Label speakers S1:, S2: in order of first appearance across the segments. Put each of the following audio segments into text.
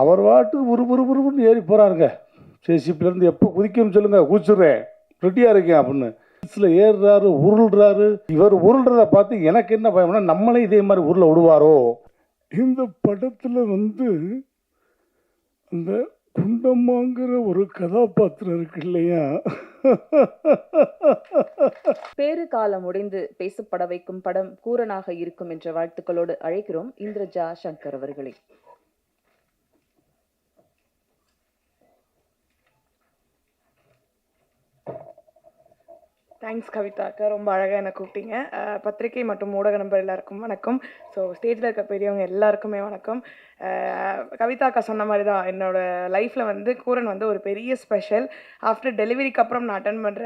S1: அவர் பாட்டுக்கு உரு புரு உருன்னு ஏறி போகிறாருங்க சேசிப்பிலேருந்து எப்போ குதிக்கணும்னு சொல்லுங்கள் குதிச்சுடுறேன். ரெடியாக இருக்கேன் அப்படின்னு. பஸ்ஸில் ஏறுறாரு உருள்றாரு. இவர் உருள்றதை பார்த்து எனக்கு என்ன பயம்னா நம்மளே இதே மாதிரி உருளை விடுவாரோ? இந்த படத்தில் வந்து அந்த குண்டம்மாங்கிற ஒரு கதாபாத்திரம் இருக்கு இல்லையா?
S2: பேரு காலம் முடிந்து பேசப்பட வைக்கும் படம் கூரனாக இருக்கும் என்ற வாழ்த்துக்களோடு அழைக்கிறோம் இந்திரஜா சங்கர் அவர்களை.
S3: தேங்க்ஸ் கவிதாக்கா ரொம்ப அழகாக என்னை கூப்பிட்டீங்க. பத்திரிகை மற்றும் ஊடக நண்பர் எல்லாருக்கும் வணக்கம். ஸோ ஸ்டேஜில் இருக்க பெரியவங்க எல்லாருக்குமே வணக்கம். கவிதாக்கா கவிதா அக்கா சொன்ன மாதிரி தான் என்னோடய லைஃப்பில் வந்து கூரன் வந்து ஒரு பெரிய ஸ்பெஷல் ஆஃப்டர் டெலிவரிக்கு அப்புறம் நான் அட்டன் பண்ணுற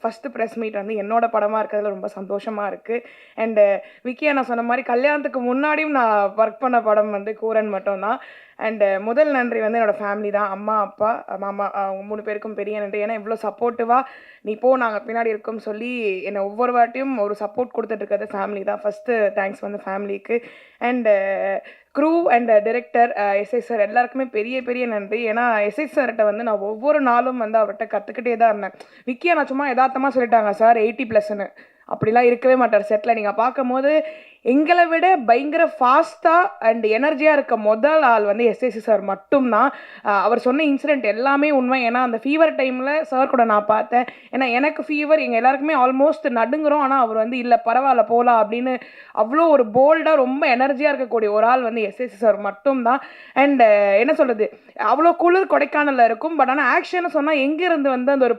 S3: ஃபஸ்ட்டு ப்ரெஸ் மீட் வந்து என்னோடய படமாக இருக்கிறதுல ரொம்ப சந்தோஷமாக இருக்குது அண்டு விக்கியா நான் சொன்ன மாதிரி கல்யாணத்துக்கு முன்னாடியும் நான் ஒர்க் பண்ண படம் வந்து கூரன் மட்டும்தான். அண்டு முதல் நன்றி வந்து என்னோட ஃபேமிலி தான். அம்மா அப்பா மாமா அவங்க மூணு பேருக்கும் பெரிய நன்றி. ஏன்னா இவ்வளோ சப்போர்ட்டிவாக நீ போ நாங்கள் பின்னாடி இருக்கோம் சொல்லி என்னை ஒவ்வொரு வாட்டியும் ஒரு சப்போர்ட் கொடுத்துட்டு இருக்கிறது ஃபேமிலி தான். ஃபஸ்ட்டு தேங்க்ஸ் வந்து ஃபேமிலிக்கு and crew and director SI sir எல்லாருக்குமே பெரிய பெரிய நன்றி. ஏன்னா எஸ்ஐ சார்கிட்ட வந்து நான் ஒவ்வொரு நாளும் வந்து அவர்கிட்ட கற்றுக்கிட்டே தான் இருந்தேன். விக்கியா நான் சும்மா யதார்த்தமாக சொல்லிட்டாங்க சார் எயிட்டி ப்ளஸ்ன்னு அப்படிலாம் இருக்கவே மாட்டார் செட்டில் நீங்கள் பார்க்கும்போது எங்களை விட பயங்கர ஃபாஸ்ட்டாக அண்ட் எனர்ஜியாக இருக்க முதல் ஆள் வந்து எஸ்எஸ்சி சார் மட்டும்தான். அவர் சொன்ன இன்சிடென்ட் எல்லாமே உண்மை. ஏன்னா அந்த ஃபீவர் டைமில் சார் கூட நான் பார்த்தேன். ஏன்னா எனக்கு ஃபீவர் எங்கள் எல்லாருக்குமே ஆல்மோஸ்ட் நடுங்குறோம். ஆனால் அவர் வந்து இல்லை பரவாயில்ல போகலாம் அப்படின்னு அவ்வளோ ஒரு போல்டாக ரொம்ப எனர்ஜியாக இருக்கக்கூடிய ஒரு ஆள் வந்து எஸ்எஸ்சி சார் மட்டும்தான். அண்ட் என்ன சொல்கிறது அவ்வளோ குளிர் கொடைக்கானலில் இருக்கும். பட் ஆனால் ஆக்ஷன் சொன்னால் எங்கேருந்து வந்து அந்த ஒரு